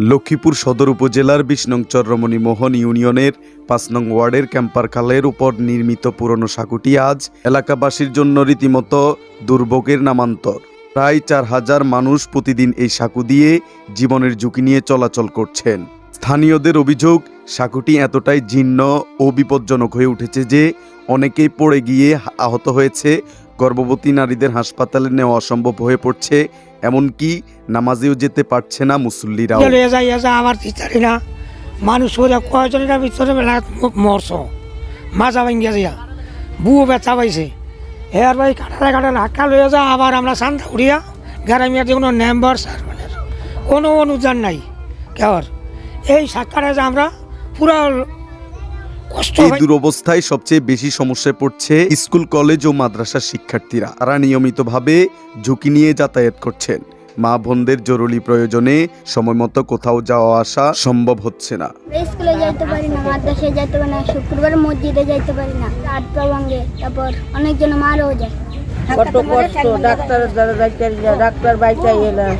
লক্ষ্মীপুর সদর উপজেলার বিশ নং চররমণি মোহন ইউনিয়নের পাঁচ নং ওয়ার্ডের ক্যাম্পার খালের উপর নির্মিত পুরনো সাঁকুটি আজ এলাকাবাসীর জন্য রীতিমতো দুর্ভোগের নামান্তর। প্রায় চার হাজার মানুষ প্রতিদিন এই সাঁকু দিয়ে জীবনের ঝুঁকি নিয়ে চলাচল করছেন। স্থানীয়দের অভিযোগ, সাঁকুটি এতটাই জীর্ণ ও বিপজ্জনক হয়ে উঠেছে যে অনেকেই পড়ে গিয়ে আহত হয়েছে। গর্ভবতী নারীদের হাসপাতালে নেওয়া অসম্ভব হয়ে পড়ছে এমনকি নামাজেও যেতে পারছে না যা আমার চিতারি না। মানুষ ওরা কয়জনের ভিতরে মাজা ভাঙ্গিয়া যাইয়া বুয়ো বেচা পাইছে। এর ভাই কাটালে কাটালে হাক্কা লইয়া যা আবার আমরা সান্দা উড়িয়া গ্রামিয়া যে কোনো মেম্বার সারবানের কোনো অনুদান নাই। কেওর এই সাক্ষাটা যে আমরা পুরা কষ্ট এই দুরবস্থায় সবচেয়ে বেশি সমস্যায় পড়ছে স্কুল কলেজ ও মাদ্রাসার শিক্ষার্থীরা। তারা নিয়মিতভাবে ঝুঁকি নিয়ে যাতায়াত করছেন। মা বোনদের জরুরি প্রয়োজনে সময় মতো কোথাও যাওয়া আসা সম্ভব হচ্ছে না। স্কুলে যাইতে পারি না মাদ্রাসায় যাইতে পারি না শুক্রবার মসজিদে যাইতে পারি না পা তারপর অনেকজন মারও যায়। কত কষ্ট ডাক্তারের দ্বারা যাইতে ডাক্তার বাইতে এলাম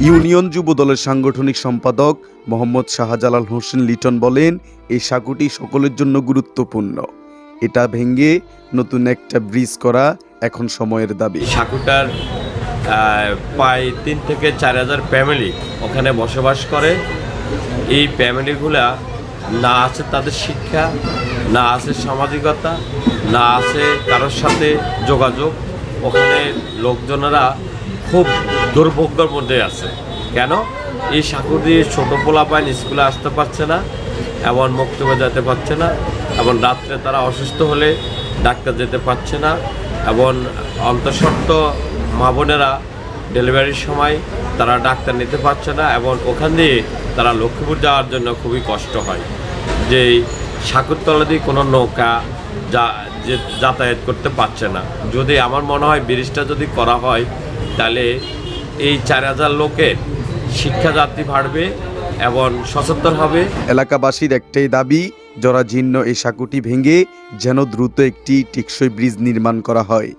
ইউনিয়ন যুব দলের সাংগঠনিক সম্পাদক মোহাম্মদ শাহজালাল হোসেন লিটন বলেন এই সাঁকুটি সকলের জন্য গুরুত্বপূর্ণ। এটা ভেঙে নতুন একটা ব্রিজ করা এখন সময়ের দাবি। সাকুটার আহ, প্রায় তিন থেকে চার হাজার ফ্যামিলি ওখানে বসবাস করে। এই ফ্যামিলিগুলা না আছে তাদের শিক্ষা না আছে সামাজিকতা না আছে কারোর সাথে যোগাযোগ। ওখানে লোকজনেরা খুব দুর্ভোগ্যের মধ্যে আছে। কেন? এই সাঁকু দিয়ে ছোটো পোলাপাইন স্কুলে আসতে পারছে না, এমন মক্তবে যেতে পারছে না, এবং রাত্রে তারা অসুস্থ হলে ডাক্তার যেতে পারছে না, এবং অন্তঃসত্ত্ব মা বোনেরা ডেলিভারির সময় তারা ডাক্তার নিতে পারছে না, এবং ওখান দিয়ে তারা লক্ষ্মীপুর যাওয়ার জন্য খুবই কষ্ট হয়। যে সাকুরতলা দিয়ে কোনো নৌকা যা যে যাতায়াত করতে পারছে না। যদি আমার মনে হয় ব্রিজটা যদি করা হয় তাহলে এই চার হাজার লোকের শিক্ষাযাত্রী বাড়বে এবং সচেতন হবে। এলাকাবাসীর একটাই দাবি জরাজীর্ণ এই সাঁকুটি ভেঙে যেন দ্রুত একটি টেকসই ব্রিজ নির্মাণ করা হয়।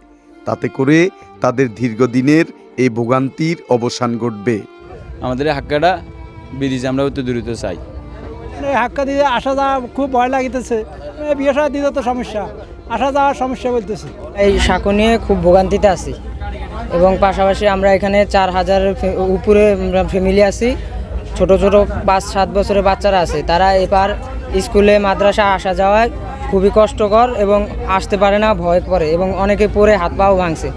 তাতে করে তাদের দীর্ঘদিনের এই ভোগান্তির অবসান ঘটবে। আমাদের হাক্কাটা ব্রিজ আমরা অতি দ্রুত চাই। এই হাক্কা দিয়ে আসা যাওয়া খুব ভয় লাগিতেছে। বিয়ে দিতে তো সমস্যা। আসা যাওয়ার সমস্যা বলতেছে। এই সাঁকো নিয়ে খুব ভোগান্তিতে আছি। এবং পাশাপাশি আমরা এখানে চার হাজার উপরে ফ্যামিলি আছি। ছোট ছোট পাঁচ, সাত বছরের বাচ্চারা আছে। তারা এবার স্কুলে, মাদ্রাসা আসা যাওয়ায় খুবই কষ্টকর এবং আসতে পারে না, ভয় করে এবং অনেকে পরে হাত পাও ভাঙছে।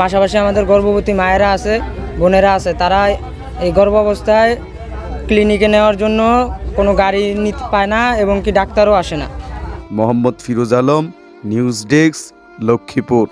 পাশাপাশি আমাদের গর্ভবতী মায়েরা আছে, বোনেরা আছে। তারা এই গর্ভাবস্থায় ক্লিনিকে নেওয়ার জন্য কোনো গাড়ি নিতে পায় না এবং কি ডাক্তারও আসে না। Mohammad Firoz Alam, news desk, Lakshmipur.